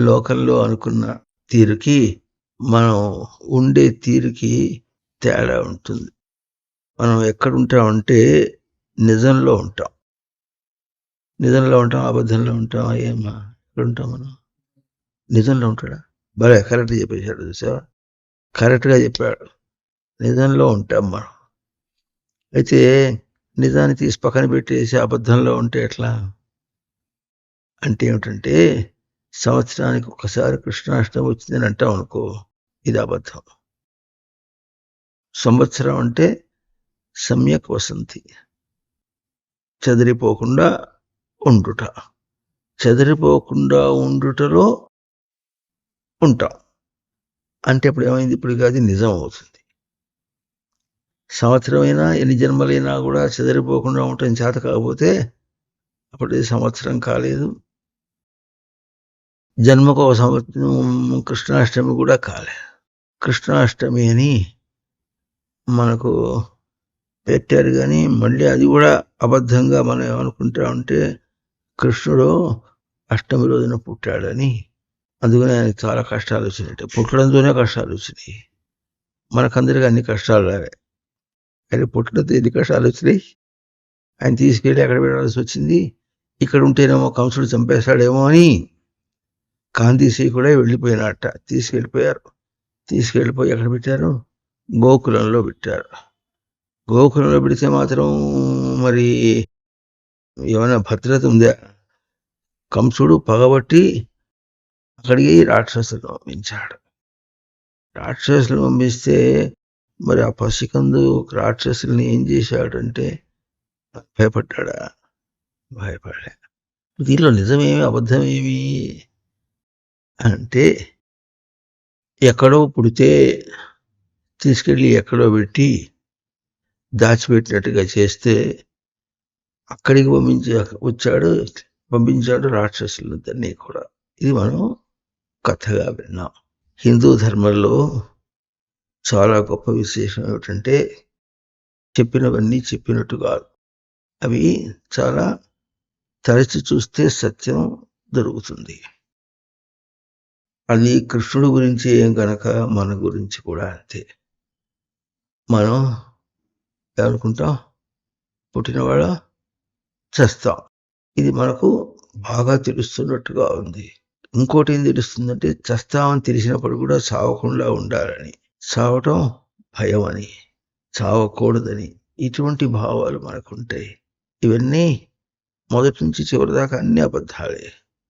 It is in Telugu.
లోకంలో అనుకున్న తీరుకి మనం ఉండే తీరుకి తేడా ఉంటుంది. మనం ఎక్కడ ఉంటామంటే నిజంలో ఉంటాం. నిజంలో ఉంటాం అబద్ధంలో ఉంటాం ఏమా ఎక్కడ ఉంటాం మనం? నిజంలో ఉంటాడా? భలే కరెక్ట్గా చెప్పేశాడు చూసావా? కరెక్ట్గా చెప్పాడు. నిజంలో ఉంటాం మనం. అయితే నిజాన్ని తీసి పక్కన పెట్టేసి అబద్ధంలో ఉంటే ఎట్లా? అంటే ఏమిటంటే సంవత్సరానికి ఒకసారి కృష్ణాష్టమి వచ్చిందని అంటాం అనుకో ఇది అబద్ధం. సంవత్సరం అంటే సమ్యక్ వసంతి. చెదిరిపోకుండా ఉండుట. చెదిరిపోకుండా ఉండుటలో ఉంటాం. అంటే ఇప్పుడు ఏమైంది? ఇప్పుడు కాదు నిజం అవుతుంది. సంవత్సరమైనా ఎన్ని జన్మలైనా కూడా చెదిరిపోకుండా ఉండటం చేత కాకపోతే అప్పుడు సంవత్సరం కాలేదు. జన్మకు ఒక సంవత్సరం కృష్ణాష్టమి కూడా కాలే. కృష్ణాష్టమి అని మనకు పెట్టారు కానీ మళ్ళీ అది కూడా అబద్ధంగా మనం ఏమనుకుంటా ఉంటే కృష్ణుడు అష్టమి రోజున పుట్టాడని అందుకని ఆయనకు చాలా కష్టాలు వచ్చినాయి పుట్టడంతోనే కష్టాలు వచ్చినాయి. మనకందరికీ అన్ని కష్టాలు రావే అయితే పుట్టడంతో ఎన్ని కష్టాలు వచ్చినాయి? ఆయన తీసుకెళ్ళి ఎక్కడ పెట్టాల్సి వచ్చింది. ఇక్కడ ఉంటేనేమో కంసుడు చంపేస్తాడేమో అని కాంతీశ్రీ కూడా వెళ్ళిపోయినట్ట తీసుకెళ్ళిపోయారు. తీసుకెళ్ళిపోయి ఎక్కడ పెట్టారు? గోకులంలో పెట్టారు. గోకులంలో పెడితే మాత్రం మరి ఏమైనా భద్రత ఉందా? కంసుడు పగబట్టి అక్కడికి రాక్షసులు పంపించాడు. రాక్షసులు పంపిస్తే మరి ఆ పసికందు రాక్షసుల్ని ఏం చేశాడంటే భయపడ్డా భయపడలే. దీనిలో నిజమేమి అబద్ధమేమి? అంటే ఎక్కడో పుడితే తీసుకెళ్ళి ఎక్కడో పెట్టి దాచిపెట్టినట్టుగా చేస్తే అక్కడికి పంపించి వచ్చాడు పంపించాడు రాక్షసులందరినీ కూడా. ఇది మనం కథగా విన్నాం. హిందూ ధర్మంలో చాలా గొప్ప విశేషం ఏమిటంటే చెప్పినవన్నీ చెప్పినట్టు కాదు. అవి చాలా తరచి చూస్తే సత్యం దొరుకుతుంది. అది కృష్ణుడు గురించి ఏం గనక మన గురించి కూడా అంతే. మనం ఏమనుకుంటాం? పుట్టినవాడ చేస్తాం. ఇది మనకు బాగా తెలుస్తున్నట్టుగా ఉంది. ఇంకోటి ఏం తెలుస్తుందంటే చస్తామని తెలిసినప్పుడు కూడా చావకుండా ఉండాలని. చావటం భయం అని చావకూడదని ఇటువంటి భావాలు మనకుంటాయి. ఇవన్నీ మొదటి నుంచి చివరిదాకా అన్ని అబద్ధాలే.